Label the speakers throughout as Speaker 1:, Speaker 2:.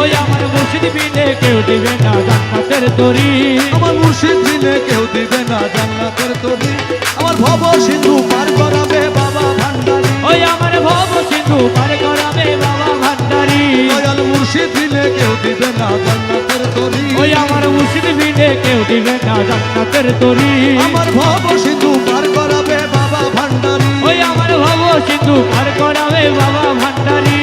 Speaker 1: ওই আমার মুর্শিদ বিনে কেউ দিবে না জান্নাতের তরি।
Speaker 2: আমার মুর্শিদ দিলে কেউ দিবে না জান্নাতের তরি। আমার ভব সিন্ধু পার করাবে বাবা ভান্ডারি।
Speaker 1: ওই আমার ভব সিন্ধু পার করাবে বাবা ভান্ডারি।
Speaker 2: দয়াল মুর্শিদ দিলে কেউ দিবে না জান্নাতের তরি।
Speaker 1: ওই আমার মুর্শিদ বিনে কেউ দিবে না জান্নাতের তরি।
Speaker 2: আমার ভব সিন্ধু পার করাবে বাবা ভান্ডারি।
Speaker 1: ওই আমার ভব সিন্ধু পার করাবে বাবা ভান্ডারি।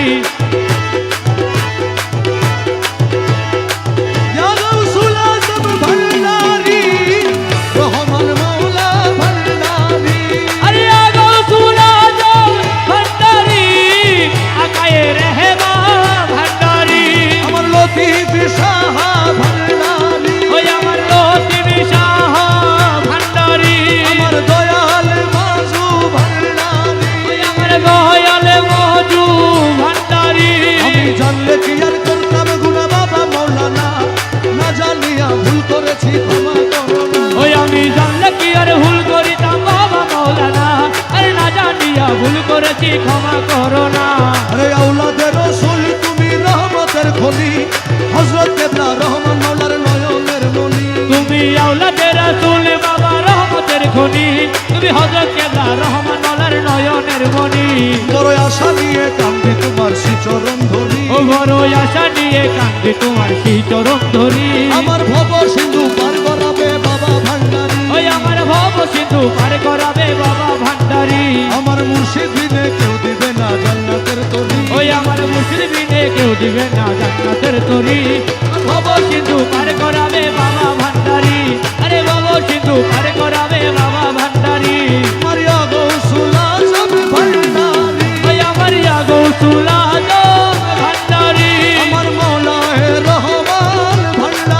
Speaker 2: করেছি ক্ষমা করো না।
Speaker 1: আরে
Speaker 2: আউলাদের রসুল তুমি রহমতের খনি। কেবলা রহমান মাওলার নয়নের মনি
Speaker 1: তুমি আওলাদের রাসূল বাবা রহমতের খনি। তুমি কেবলা রহমান নয়নের মনি
Speaker 2: বড় আশা নিয়ে কান্দি তোমার শ্রীচরণ ধরি
Speaker 1: ও বড় আশা নিয়ে কান্দে তোমার ধরি
Speaker 2: আমার ভব সিন্ধু কেউ দিবে না জান্নাতের তরি।
Speaker 1: ভব